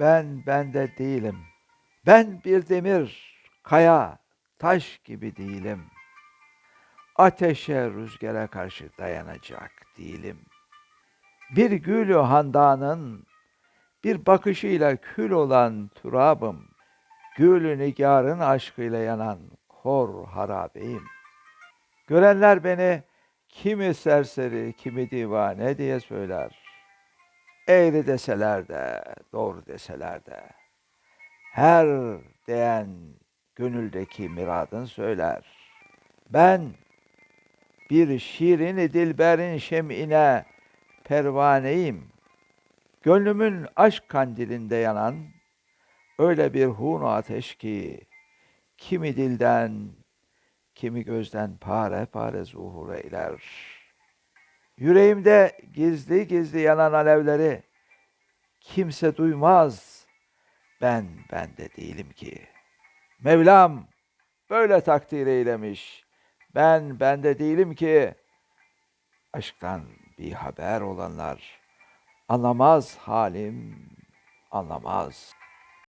Ben bende değilim. Ben bir demir, kaya, taş gibi değilim. Ateşe, rüzgara karşı dayanacak değilim. Bir gülü handanın bir bakışıyla kül olan turabım. Gülü nigarın aşkıyla yanan kor harabeyim. Görenler beni kimi serseri, kimi divane diye söyler. Eğri deseler de, doğru deseler de. Her diyen gönüldeki miradın söyler. Ben bir şirin dilberin şem'ine pervaneyim. Gönlümün aşk kandilinde yanan öyle bir hun ateş ki kimi dilden kimi gözden pare pare zuhur eyler. Yüreğimde gizli gizli yanan alevleri kimse duymaz. Ben bende değilim ki. Mevlam böyle takdir eylemiş. Ben bende değilim ki. Aşktan bir haber olanlar anlamaz halim, anlamaz.